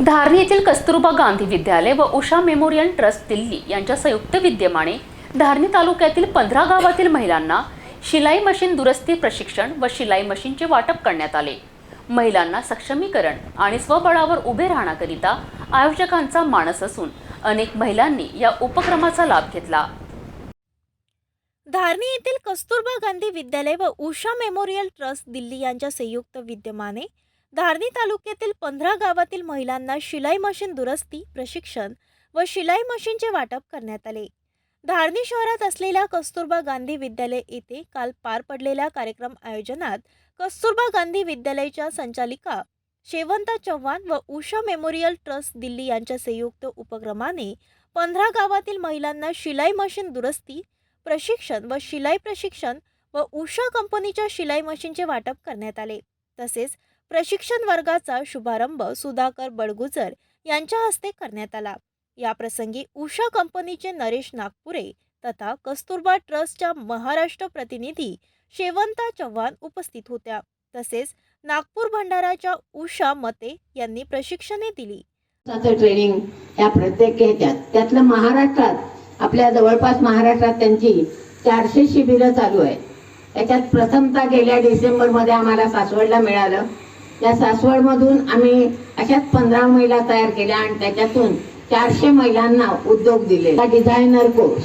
धारणी येथील कस्तुरबा गांधी विद्यालय व उषा मेमोरियल ट्रस्ट दिल्ली यांच्या संयुक्त विद्यमाने धारणी तालुक्यातील पंधरा गावातील महिलांना शिलाई मशीन दुरुस्ती प्रशिक्षण व शिलाई मशीनचे वाटप करण्यात आले. महिलांना सक्षमीकरण आणि स्वबळावर उभे राहण्याकरिता आयोजकांचा मानस असून अनेक महिलांनी या उपक्रमाचा लाभ घेतला. धारणी येथील कस्तुरबा गांधी विद्यालय व उषा मेमोरियल ट्रस्ट दिल्ली यांच्या संयुक्त विद्यमाने धारणी तालुक्यातील पंधरा गावातील महिलांना शिलाई मशीन दुरुस्ती प्रशिक्षण व शिलाई मशीनचे वाटप करण्यात आले. धारणी शहरात असलेल्या कस्तुरबा गांधी विद्यालय येथे काल पार पडलेल्या कार्यक्रम आयोजनात कस्तुरबा गांधी विद्यालयाच्या संचालिका शेवंता चव्हाण व उषा मेमोरियल ट्रस्ट दिल्ली यांच्या संयुक्त उपक्रमाने पंधरा गावातील महिलांना शिलाई मशीन दुरुस्ती प्रशिक्षण व शिलाई प्रशिक्षण व उषा कंपनीच्या शिलाई मशीनचे वाटप करण्यात आले. तसेच प्रशिक्षण वर्गाचा शुभारंभ सुधाकर बडगुजर यांच्या हस्ते करण्यात आला. याप्रसंगी उषा कंपनीचे नरेश नागपुरे तथा कस्तुरबा ट्रस्टच्या महाराष्ट्र प्रतिनिधी शेवंता चव्हाण उपस्थित होत्या. तसेच नागपूर भंडाराच्या उषा मते यांनी प्रशिक्षणे दिली. ट्रेनिंग या प्रत्येक घेतात त्यातलं महाराष्ट्रात आपल्या जवळपास महाराष्ट्रात त्यांची चारशे शिबिरं चालू आहे त्याच्यात प्रथमतः गेल्या डिसेंबरमध्ये आम्हाला सासवडला मिळालं. त्या सासवडमधून आम्ही अशाच पंधरा महिला तयार केल्या आणि त्याच्यातून चारशे महिलांना उद्योग दिले. डिझायनर कोर्स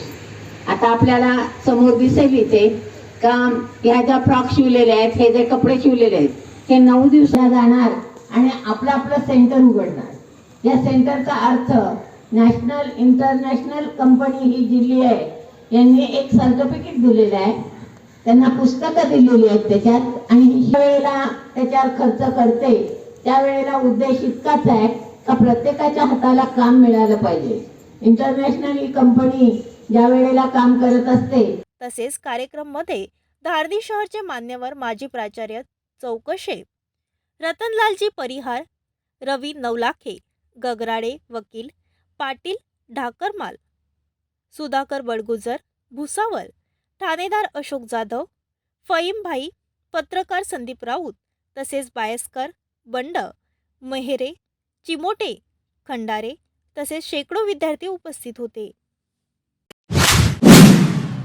आता आपल्याला समोर दिसेल इथे का ह्या ज्या फ्रॉक शिवलेल्या आहेत हे जे कपडे शिवलेले आहेत हे नऊ दिवसाला जाणार आणि आपलं आपलं सेंटर उघडणार. या सेंटरचा अर्थ नॅशनल इंटरनॅशनल कंपनी ही दिल्ली आहे. यांनी एक सर्टिफिकेट दिलेलं आहे. त्यांना पुस्तकं दिलेली आहेत त्याच्यात. आणि वेळेला त्याच्यावर खर्च करते त्यावेळेला उद्देश इतकाच आहे का प्रत्येकाच्या हाताला काम मिळालं पाहिजे. इंटरनॅशनल ही कंपनी ज्या वेळेला काम करत असते. तसेच कार्यक्रममध्ये धारणी शहरचे मान्यवर माजी प्राचार्य चौकशे रतनलालजी परिहार रवी नवलाखे गगराडे वकील पाटील ढाकरमाल सुधाकर बडगुजर भुसावळ ठाणेदार अशोक जाधव फईमभाई पत्रकार संदीप राऊत तसेच बायस्कर बंड मेहरे चिमोटे खंडारे तसेच शेकडो विद्यार्थी उपस्थित होते.